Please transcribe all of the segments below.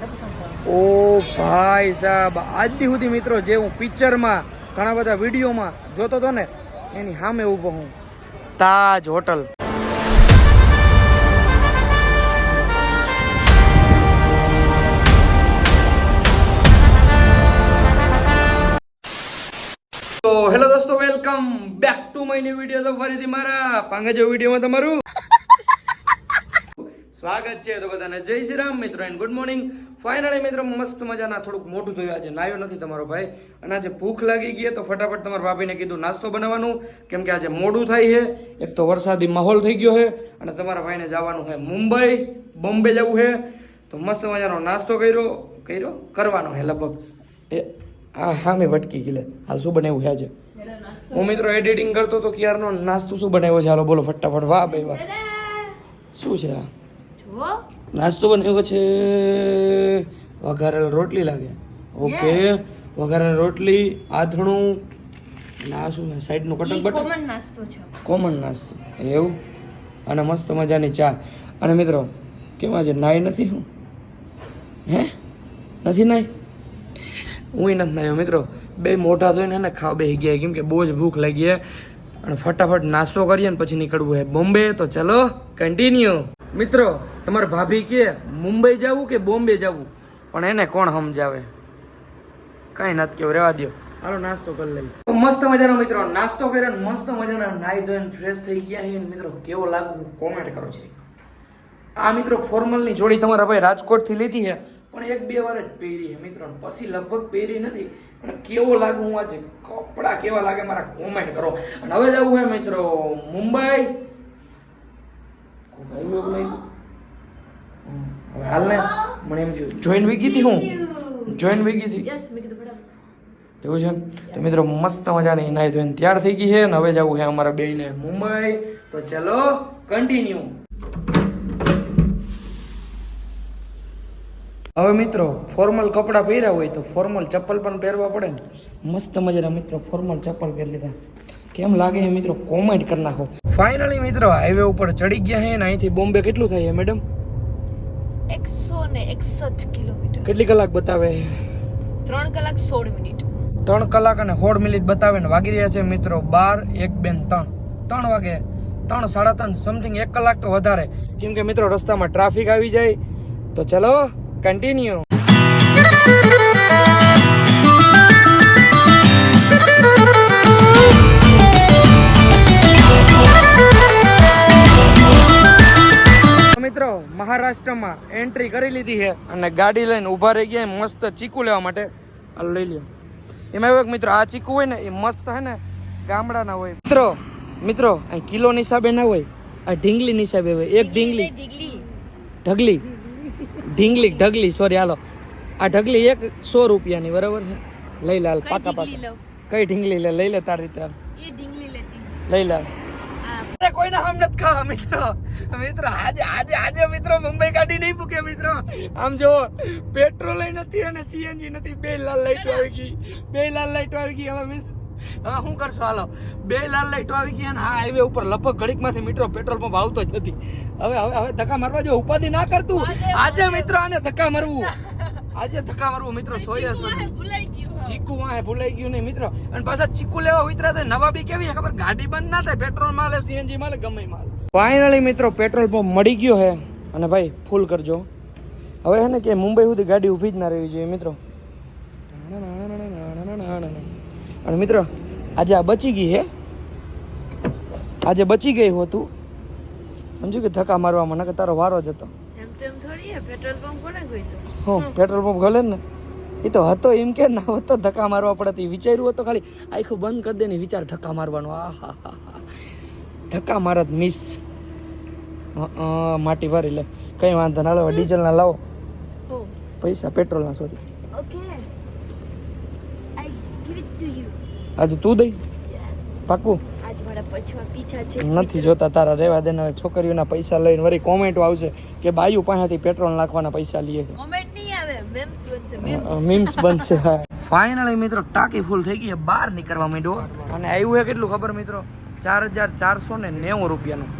ઓ ભાઈ સાહેબ આજ સુધી મિત્રો જે હું પિક્ચરમાં ઘણા બધા વિડીયોમાં જોતો હતો ને, એની સામે ઊભો હું. તાજ હોટલ. તો હેલો દોસ્તો welcome back to my new video તો ફરીથી મારા પાંગજો વિડીયોમાં તમારું સ્વાગત છે તો બધાને જય શ્રી રામ મિત્રો એન્ડ ગુડ મોર્નિંગ ફાઇનલી મિત્રો મસ્ત મજાના થોડુંક મોટું થયું આજે નાયો નથી તમારો ભાઈ. અને આજે ભૂખ લાગી ગઈ તો ફટાફટ તમારા ભાભીને કીધું નાસ્તો બનાવવાનું. કેમ કે આજે મોડું થાય છે એક તો વરસાદી માહોલ થઈ ગયો છે અને તમારા ભાઈને જવાનું છે મુંબઈ બોમ્બે જવું છે તો મસ્ત મજાનો નાસ્તો કર્યો કર્યો કરવાનો છે લગભગ. એ હા હા મેં ભટકી ગઈ લે હાલ શું બનાવ્યું છે આજે? હું મિત્રો એડિટિંગ કરતો તો ક્યારનો નાસ્તો શું બનાવ્યો છે? હાલો બોલો ફટાફટ. વાહ ભાઈ વાહ. શું છે આ? નાસ્તો બનાવ્યો છે વઘારેલ રોટલી લાગે. ઓકે વઘારેલ રોટલી આથણું ના શું છે સાઈડનું કટક બટક કોમન નાસ્તો છે. કોમન નાસ્તો. એવું? અને મસ્ત મજાની ચા. અને મિત્રો કેમ આજે નાય નથી હું? હે? નથી નાય હું નથી નાયો મિત્રો. બે મોટા ધોઈને ને ખાવા બે ગયા કેમ કે બહુ જ ભૂખ લાગી છે અને ફટાફટ નાસ્તો કરીએ ને પછી નીકળવું હે. બોમ્બે તો ચલો કન્ટિન્યુ મિત્રો તમારા ભાભી કે મુંબઈ જવું કે બોમ્બે જવું? પણ એને કોણ સમજાવે? કાંઈ નથી કેવું રેવા દો હાલો નાસ્તો કરી લઈએ. મસ્ત મજાનો મિત્રો નાસ્તો કર્યો મસ્ત મજાના નાઈ ધોઈને ફ્રેશ થઈ ગયા છે. મિત્રો કેવો લાગુ? કોમેન્ટ કરો છે આ મિત્રો ફોર્મલની જોડી તમારા ભાઈ રાજકોટથી લીધી છે પણ એક બે વાર જ પહેરી છે. મિત્રો પછી લગભગ પહેરી નથી અને કેવો લાગુ? હું આજે કપડા કેવા લાગે મારા કોમેન્ટ કરો. અને હવે જવું છે મિત્રો મુંબઈ. કોઈ આવ્યું એવું લાગ્યું હમ, હવે હાલ ને મને એમ થયું જોઈન વીગી હતી હું? જોઈન વીગી હતી એવું છે? તો મિત્રો મસ્ત મજાની નાઈ ધોઈને તૈયાર થઈ ગઈ છે અને હવે જવું છે અમારા બેયને મુંબઈ. તો ચલો કન્ટિન્યુ હવે મિત્રો ફોર્મલ કપડાં પહેર્યા હોય તો ફોર્મલ ચપ્પલ પણ પહેરવા પડે ને. મસ્ત મજાના મિત્રો ફોર્મલ ચપ્પલ પહેરી લીધા. કેમ લાગે છે મિત્રો? કોમેન્ટ કરી નાખો. ફાઇનલી મિત્રો હાઈવે ઉપર ચડી ગયા છે ને અહીંથી બોમ્બે કેટલું થાય છે મેડમ એકસો ને એકસઠ કિલોમીટર. કેટલી કલાક બતાવે? ત્રણ કલાક સોળ મિનિટ. ત્રણ કલાક અને સોળ મિનિટ બતાવે ને વાગી રહ્યા છે મિત્રો બાર એક બેન ત્રણ. ત્રણ વાગે ત્રણ સાડા ત્રણ સમથિંગ એક કલાક તો વધારે. કેમ કે મિત્રો રસ્તામાં ટ્રાફિક આવી જાય. તો ચલો કન્ટિન્યુ મિત્રો મહારાષ્ટ્રમાં એન્ટ્રી કરી લીધી છે અને ગાડી લઈને ઊભા રહી ગયા મસ્ત ચીકુ લેવા માટે. આ લઈ લ્યો. એમાં એવું એક મિત્રો આ ચીકુ હોય ને એ મસ્ત હે ને ગામડાના હોય. મિત્રો મિત્રો અહીં કિલો હિસાબે ના હોય આ ઢીંગલી હિસાબે હોય. એક ઢીંગલી. ઢીગલી. ઢગલી ઢીંગલી સોરી હાલો. આ ઢગલી એક સો રૂપિયાની બરાબર છે? લઈ લે હાલ કઈ પાકા પાકા. કઈ ઢીંગલી લે લઈ લે તારી રીતે લઈ લે આ અરે કોઈને હમ નથી ખાવા મિત્રો. મિત્રો આજે આજે આજે મિત્રો મુંબઈ ગાડી નહીં પૂકે મિત્રો. આમ જો પેટ્રોલ નથી અને સીએનજી નથી. બે લાલ લાઈટો આવી ગઈ. બે લાલ લાઈટો આવી ગઈ. હવે મિત્રો હા શું કરશો? હાલો. બે લાલ લાઈટો આવી ગઈ અને આ હાઈવે ઉપર લપક ઘડીકમાંથી મિત્રો પેટ્રોલ પંપ આવતો જ નથી. હવે હવે હવે ધક્કા મારવા જો ઉપાધિ ના કરતું આજે મિત્રો આને ધક્કા મારવું. આજે ધક્કા મારવું મિત્રો સોય ગયું ચીકુ વાહે ભૂલાઈ ગયું નહીં મિત્રો. અને પાછા ચીકુ લેવા ઉતરા થાય નવા બી કેવી ખબર? ગાડી બંધ ના થાય પેટ્રોલ માલે સીએનજી માલે ગમે માલે. ફાઇનલી મિત્રો પેટ્રોલ પંપ મળી ગયો હે અને ભાઈ ફૂલ કરજો. હવે હે ને કે મુંબઈ સુધી ગાડી ઊભી જ ના રહેવી જોઈએ મિત્રો. અને મિત્રો આજે આ બચી ગઈ હે આજે બચી ગઈ હોતું. સમજુ કે ધક્કા મારવામાં નકર તારો વારો જ હતો. એમ તેમ થોડી પેટ્રોલ પંપ કોને ગઈ તો હું પેટ્રોલ પંપ ગલે ને એ તો હતો એમ કે ના હતો ધક્કા મારવા પડે તો ઈ વિચાર્યું હતો ખાલી આખું બંધ કરી દે ને વિચાર ધક્કા મારવાનો. આ હા હા ધક્કા મારત મિસ માટી ભરી લે. કઈ વાંધો ના લાવો ડીઝલ ના લાવો. પૈસા પેટ્રોલ ના સોરી. આજે તું દઈ? પાકું? નથી જોતા તારા રેવા દેના છોકરીઓના પૈસા લઈને વળી કોમેન્ટો આવશે કે બાયુ પાસેથી પેટ્રોલ નાખવાના પૈસા લઈએ છે કોમેન્ટ નહીં આવે મીમ્સ બનશે ફાઇનલી મિત્રો ટાંકી ફૂલ થઈ ગઈ બહાર નીકળવા માંડ્યો. અને આવ્યું એ કેટલું ખબર મિત્રો? ચાર હજાર ચારસો ને નેવું રૂપિયાનું.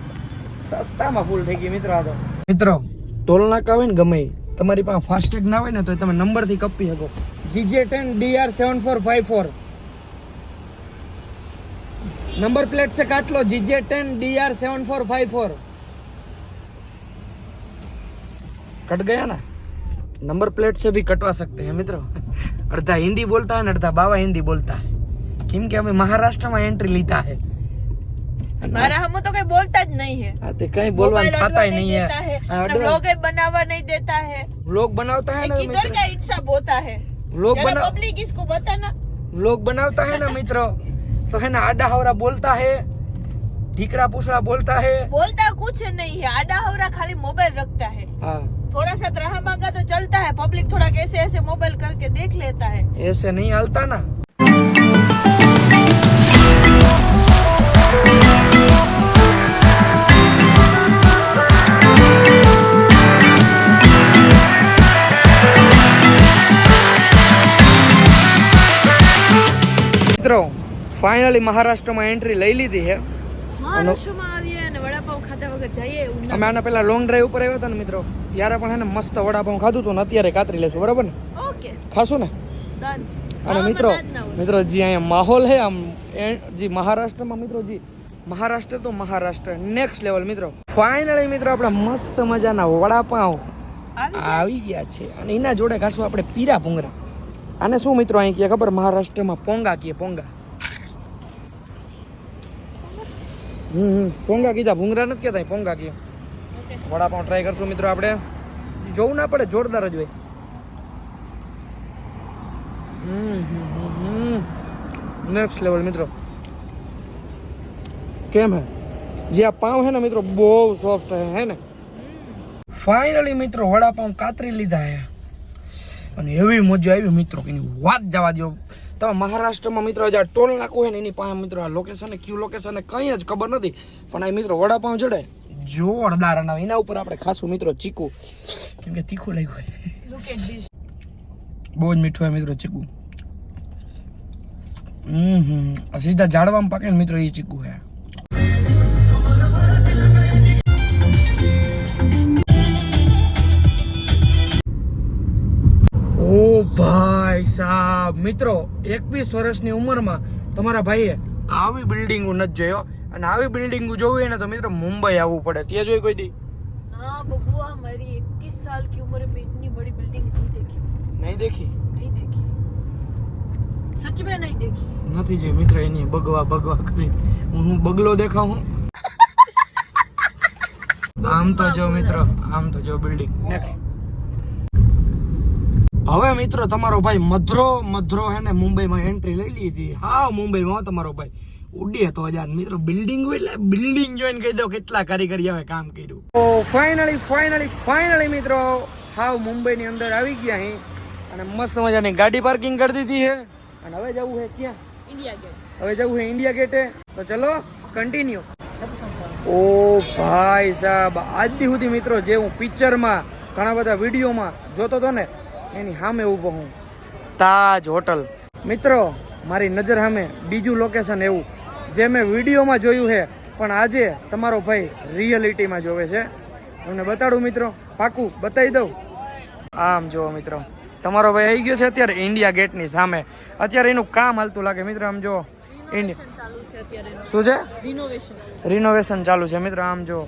સસ્તામાં ફૂલ થઈ ગઈ મિત્રો આ તો. મિત્રો ટોલ નાકા હોય ને ગમે તમારી પાસે ફાસ્ટેગ ના હોય ને તો તમે નંબરથી કપી શકો. GJ ten DR seven four five four number plate છે કાટલો GJ ten DR seven four five four cut ગયા ને? नंबर प्लेट से भी कटवा सकते हैं मित्रों अर्धा हिंदी बोलता है ना अर्धा बाबा हिंदी बोलता है કેમ કે અમે મહારાષ્ટ્રમાં એન્ટ્રી લીધા है મારા હમ તો કઈ બોલતા જ નહીં હે આ તે કઈ બોલવાનું मोबाइल થતા अडवा ही नहीं देता है है व्लॉग बनावा नहीं देता है व्लॉग बनाता है ये ना किधर मित्र का इंसान होता है व्लॉग जरा बना पब्लिक इसको बताना व्लॉग बनाता है ना मित्र तो है ना आडा हवरा बोलता है ढीकड़ा पूछड़ा बोलता है बोलता कुछ नहीं है आडा हवरा खाली मोबाइल रखता है हाँ थोड़ा सा रहा मांगा तो चलता है पब्लिक थोड़ा कैसे ऐसे मोबाइल करके देख लेता है ऐसे नहीं हलता ना મિત્રો ફાઇનલી મહારાષ્ટ્રમાં એન્ટ્રી લઈ લીધી છે ખાધા વગર જઈએ એવું અમે આના પહેલા લોંગ ડ્રાઈવ ઉપર આવ્યા હતા ને મિત્રો ત્યારે પણ એને મસ્ત વડાપાઉં ખાધું હતું ને અત્યારે કાતરી લેશું બરાબર ને? ઓકે. ખાશું ને? ડન અને મિત્રો મિત્રો જે અહીંયા માહોલ હે આમ જી મહારાષ્ટ્રમાં મિત્રો જી મહારાષ્ટ્ર તો મહારાષ્ટ્ર નેક્સ્ટ લેવલ મિત્રો. ફાઇનલી મિત્રો આપણે મસ્ત મજાના વડાપાઉં આવી ગયા છે. અને એના જોડે ખાશું આપણે પીરા ભૂંગરા આને શું મિત્રો અહીં કહે ખબર? મહારાષ્ટ્રમાં પોંગા કહે પોંગા હમ હમ પોંગા કીધા, ભૂંગરા નથી કહેતા અહીં પોંગા કહે વડાપાઉં ટ્રાય કરશું મિત્રો આપણે. જોવું ના પડે, જોરદાર જ હોય. નેક્સ્ટ લેવલ મિત્રો. કેમ હે? જે આ પાવ હે ને મિત્રો, બહુ સોફ્ટ હે હે ને? ફાઇનલી મિત્રો, વડાપાઉં કાતરી લીધા હે. અને એવી મજા આવી મિત્રો, એની વાત જવા દો તમે મહારાષ્ટ્રમાં મિત્રો જે આ ટોલ નાકું હોય ને એની પાસે મિત્રો આ લોકેશન ક્યુ લોકેશન કંઈ જ ખબર નથી. પણ આ મિત્રો વડાપાઉં જડે જોરદાર અને એના ઉપર આપણે ખાસું મિત્રો ચીકુ. કેમ કે તીખું લાગ્યું હોય. બહુ જ મીઠું હોય મિત્રો ચીકુ. હમ હમ. સીધા ઝાડવામાં પાકે ને મિત્રો એ ચીકુ હે. ભાઈ સાહેબ મિત્રો એકવીસ વર્ષની ઉંમરમાં તમારા ભાઈએ આવી બિલ્ડિંગ નથી જોયો અને આવી બિલ્ડિંગ જોવી હોય ને તો મિત્રો મુંબઈ આવવું પડે ત્યાં જોઈ કોઈ દી हाँ बबुआ मेरी 21 साल की उम्र में इतनी बड़ी बिल्डिंग नहीं देखी નહીં દેખી नहीं देखी सच में नहीं देखी નથી જોઈ મિત્ર એની બગવા બગવા કરી હું હું બગલો દેખાઉં આમ તો જો મિત્રો આમ તો જો બિલ્ડિંગ નેક્સ્ટ હવે મિત્રો તમારો ભાઈ મધરો મધરો હે ને મુંબઈમાં એન્ટ્રી લઈ લીધી હા મુંબઈમાં તમારો ભાઈ. ઉડી હતો હજાર. મિત્રો બિલ્ડિંગ એટલે બિલ્ડિંગ જોઈને કહી દો કેટલા કારીગરી આવે કામ કર્યું. ઓ ફાઇનલી ફાઇનલી ફાઇનલી મિત્રો હાવ મુંબઈની અંદર આવી ગયા અહીં અને મસ્ત મજાની ગાડી પાર્કિંગ કરી દીધી છે અને હવે જવું છે ક્યાં? ઇન્ડિયા ગેટ હવે જવું છે ઇન્ડિયા ગેટે તો ચલો કન્ટિન્યુ ઓ ભાઈ સાહેબ આજ સુધી મિત્રો જે હું પિક્ચરમાં ઘણા બધા વિડીયોમાં જોતો હતો ને એની સામે ઊભો હું. તાજ હોટલ. મિત્રો મારી નજર સામે બીજું લોકેશન એવું જે મેં વિડીયોમાં જોયું છે પણ આજે તમારો ભાઈ રિયલિટીમાં જોવે છે. તમને બતાડું મિત્રો પાકું બતાવી દઉં. આમ જુઓ મિત્રો તમારો ભાઈ આવી ગયો છે અત્યારે ઇન્ડિયા ગેટની સામે. અત્યારે એનું કામ હાલતું લાગે મિત્રો આમ જો ઇન્ડિયા ચાલુ છે અત્યારે શું છે? રિનોવેશન રિનોવેશન ચાલુ છે મિત્રો આમ જો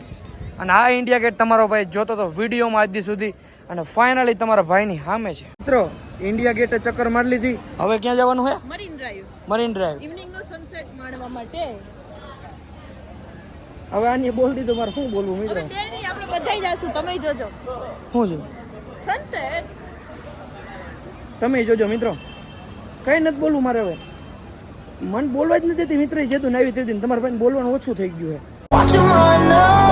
અને આ ઇન્ડિયા ગેટ તમારો ભાઈ જોતો તો વિડીયોમાં આજ સુધી અને ફાઇનલી તમારા ભાઈની સામે છે. મિત્રો ઇન્ડિયા ગેટે ચક્કર મારી લીધી. હવે ક્યાં જવાનું છે મરીન ડ્રાઈવ મરીન ડ્રાઈવ ઇવનિંગ નો સનસેટ માણવા માટે. હવે આની બોલ દીધું મારે શું બોલવું મિત્રો? આપણે બધા જાશું તમે જોજો. શું જો સનસેટ તમે જોજો મિત્રો. કઈ નથી બોલવું મારે હવે. મન બોલવા જ નથી દેતી મિત્ર જેતું આવી તે તમારા ભાઈને બોલવાનું ઓછું થઈ ગયું છે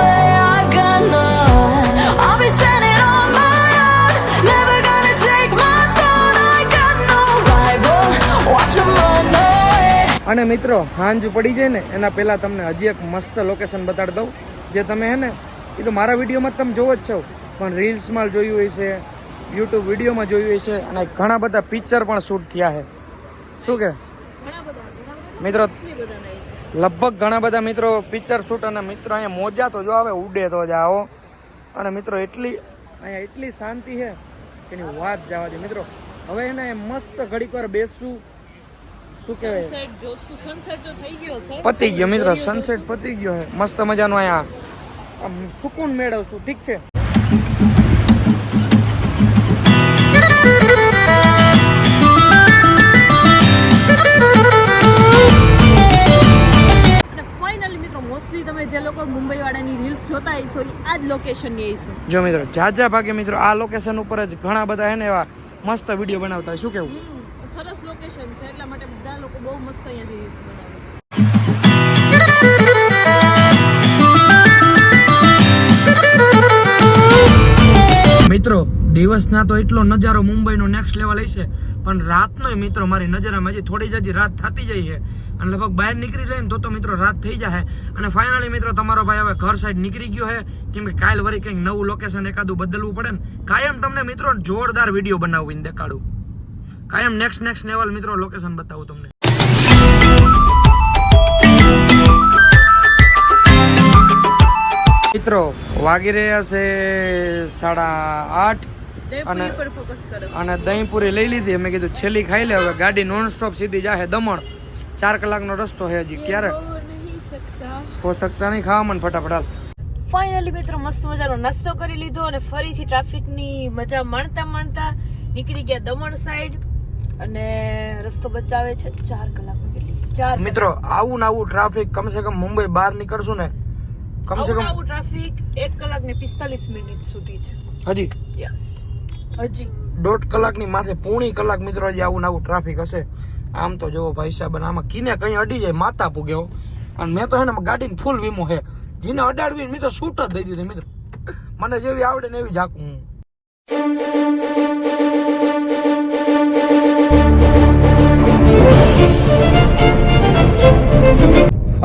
અને મિત્રો, હાંજ પડી જાય ને, એના પહેલાં તમને હજી એક મસ્ત લોકેશન બતાડી દઉં. જે તમે હે ને, એ તો મારા વિડીયોમાં તમે જોવો જ છો. પણ રીલ્સમાં જોયું હોય છે યુટ્યુબ વિડીયોમાં જોયું હોય છે, અને ઘણા બધા પિક્ચર પણ શૂટ થયા છે. શું કે? મિત્રો, લગભગ ઘણા બધા મિત્રો પિક્ચર શૂટ અને મિત્રો અહીંયા મોજા તો જો આવે, ઉડે તો જ આવો. અને મિત્રો, એટલી અહીંયા એટલી શાંતિ છે, એની વાત જવા દે. મિત્રો, હવે એને મસ્ત ઘડીક વાર બેસશું શું કહેવાય? સનસેટ તો થઈ ગયો છે? પતી ગયો મિત્રો સનસેટ પતી ગયો છે. મસ્ત મજાનો અહીંયા આમ સુકૂન મેળવશું ઠીક છે? અને ફાઇનલી મિત્રો મોસ્ટલી તમે જે લોકો મુંબઈ વાળાની રીલ્સ જોતા હશો આ જ લોકેશનની હશે. જો મિત્રો જાજા ભાગે મિત્રો આ લોકેશન ઉપર જ ઘણા બધા હે ને એવા મસ્ત વીડિયો બનાવતા શું કેવું? મિત્રો, દિવસના તો એટલો નજારો મુંબઈનો નેક્સ્ટ લેવલ હશે પણ રાતનો મિત્રો મારી નજરમાં હજી થોડી જ રાત થતી જાય છે. અને લગભગ બહાર નીકળી જાય ને તો તો મિત્રો રાત થઈ જાય અને ફાઇનલી મિત્રો તમારો ભાઈ હવે ઘર સાઈડ નીકળી ગયો છે કેમ કે કાલ વરી કંઈક નવું લોકેશન એકાદું બદલવું પડે ને. કાયમ તમને મિત્રો જોરદાર વીડિયો બનાવીને દેખાડું કાયમ નેક્સ્ટ નેક્સ્ટ લેવલ મિત્રો લોકેશન બતાવું તમને. મિત્રો વાગી રહ્યા છે સાડા આઠ અને- અને દહીંપુરી લઈ લીધી. મેં કીધું છેલ્લી ખાઈ લે હવે ગાડી નોન સ્ટોપ સીધી જાહે દમણ. ચાર કલાકનો રસ્તો છે હજી ક્યારે? હો શકતા નહીં ખાવા મને ફટાફટ ફાઇનલી મિત્રો મસ્ત મજાનો નાસ્તો કરી લીધો અને ફરીથી ટ્રાફિકની મજા માણતા માણતા નીકળી ગયા દમણ સાઈડ અને રસ્તો બચાવે છે ચાર કલાક ચાર મિત્રો આવું ને આવું ટ્રાફિક કમસે કમ મુંબઈ બહાર નીકળશું ને કમસે કમ આવું ટ્રાફિક એક કલાક ને પિસ્તાલીસ મિનિટ સુધી છે. હજી? યસ હજી. દોઢ કલાકની માથે પૂણી કલાક મિત્રો જે આવું ને આવું ટ્રાફિક હશે. આમ તો જોવો ભાઈ સાહેબ અને આમાં કીને કઈ અડી જાય માતા પૂગ્યો અને મેં તો હે ને ગાડીને ફૂલ વીમો હે. જેને અડાડવી ને મેં તો છૂટ જ દઈ દીધી મિત્રો. મને જેવી આવડે ને એવી જાકું હું.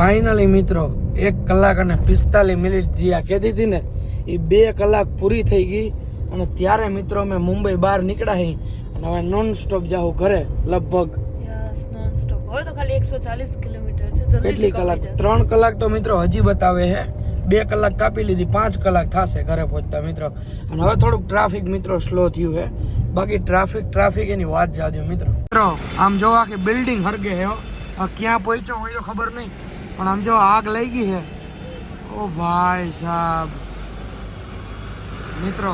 ફાઇનલી મિત્રો એક કલાક અને પિસ્તાલીસ મિનિટ જે આ કહેતી હતી ને એ બે કલાક પૂરી થઈ ગઈ અને ત્યારે મિત્રો અમે મુંબઈ બહાર નીકળ્યા હી અને હવે નોન સ્ટોપ જાઉં ઘરે લગભગ હવે તો ખાલી એકસો ચાલીસ કિલોમીટર છે કેટલી કલાક? ત્રણ કલાક તો મિત્રો હજી બતાવે છે બે કલાક કાપી લીધી પાંચ કલાક થશે ઘરે પહોંચતા મિત્રો. અને હવે થોડુંક ટ્રાફિક મિત્રો સ્લો થયું છે બાકી ટ્રાફિક ટ્રાફિક એની વાત જાદ્યો મિત્રો. મિત્રો આમ જોવા કે બિલ્ડિંગ હરગે હે હો. ક્યાં પહોંચ્યો હોય તો ખબર નહીં. પણ આમ જો આગ લઈ ગઈ છે. ઓ ભાઈ સાહેબ. મિત્રો,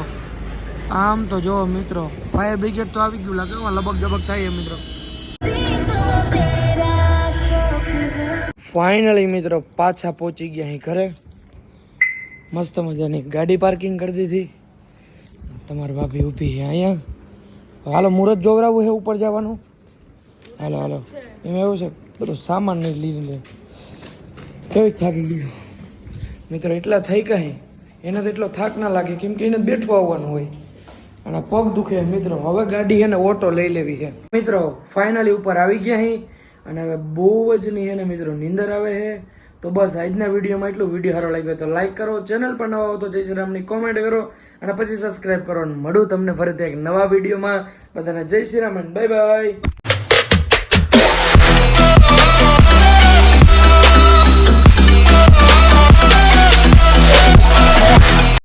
આમ તો જો મિત્રો, ફાયર બ્રિગેડ તો આવી ગયું, લાગે લબક જબક થાય મિત્રો. ફાઇનલી મિત્રો, પાછા પહોંચી ગયા અહીં ઘરે. મસ્ત મજાની ગાડી પાર્કિંગ કરી દીધી. તમારી ભાભી ઊભી છે અહીંયા. હાલો મુહૂર્ત જોવરાવું છે ઉપર જવાનું. હાલો હાલો. એમાં એવું છે, બધું સામાન નહીં લીધું લે. કેવી થાકી ગયો. મિત્રો, એટલા થઈ કહે એને તો એટલો થાક ના લાગે, કેમ કે એને બેઠું આવવાનું હોય. અને પગ દુખે, મિત્રો. હવે ગાડી એને ઓટો લઈ લેવી છે. મિત્રો ફાઇનલી ઉપર આવી ગયા અહીં અને હવે બહુ જ નહીં એને, મિત્રો, નીંદર આવે છે. તો બસ, આજના વિડીયોમાં એટલું. વીડિયો સારો લાગ્યો તો લાઈક કરો. ચેનલ પર નવા હો તો જય શ્રી રામની કોમેન્ટ કરો. અને પછી સબસ્ક્રાઈબ કરો. અને મળું તમને ફરીથી એક નવા વિડીયોમાં. બધાને જય શ્રી રામ બાય બાય